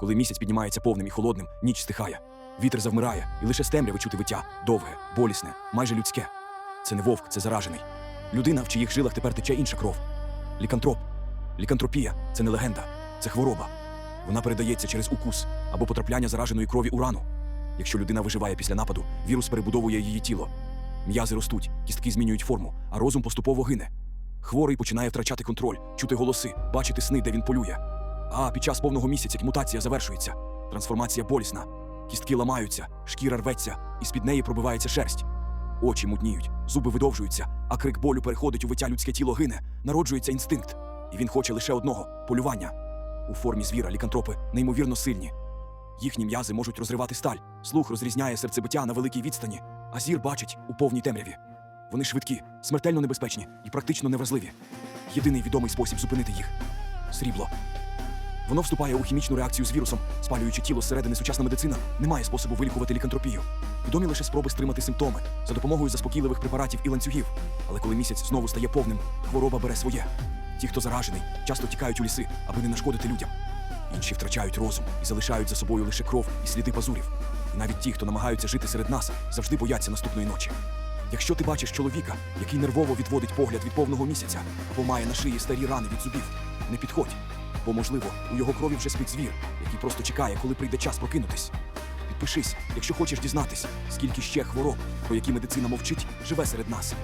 Коли місяць піднімається повним і холодним, ніч стихає. Вітер завмирає, і лише з темряви чути виття довге, болісне, майже людське. Це не вовк, це заражений. Людина, в чиїх жилах тепер тече інша кров. Лікантроп. Лікантропія це не легенда, це хвороба. Вона передається через укус або потрапляння зараженої крові у рану. Якщо людина виживає після нападу, вірус перебудовує її тіло. М'язи ростуть, кістки змінюють форму, а розум поступово гине. Хворий починає втрачати контроль, чути голоси, бачити сни, де він полює. А під час повного місяця мутація завершується. Трансформація болісна. Кістки ламаються, шкіра рветься, і з-під неї пробивається шерсть. Очі мутніють, зуби видовжуються, а крик болю переходить у виття людське тіло гине, народжується інстинкт. І він хоче лише одного полювання. У формі звіра лікантропи неймовірно сильні. Їхні м'язи можуть розривати сталь, слух розрізняє серцебиття на великій відстані, а зір бачить у повній темряві. Вони швидкі, смертельно небезпечні і практично невразливі. Єдиний відомий спосіб зупинити їх срібло. Воно вступає у хімічну реакцію з вірусом, спалюючи тіло зсередини сучасна медицина, не має способу вилікувати лікантропію. Відомі лише спроби стримати симптоми за допомогою заспокійливих препаратів і ланцюгів. Але коли місяць знову стає повним, хвороба бере своє. Ті, хто заражений, часто тікають у ліси, аби не нашкодити людям. Інші втрачають розум і залишають за собою лише кров і сліди пазурів. І навіть ті, хто намагаються жити серед нас, завжди бояться наступної ночі. Якщо ти бачиш чоловіка, який нервово відводить погляд від повного місяця, або має на шиї старі рани від зубів, не підходь. Бо, можливо, у його крові вже спить звір, який просто чекає, коли прийде час прокинутись. Підпишись, якщо хочеш дізнатись, скільки ще хвороб, про які медицина мовчить, живе серед нас.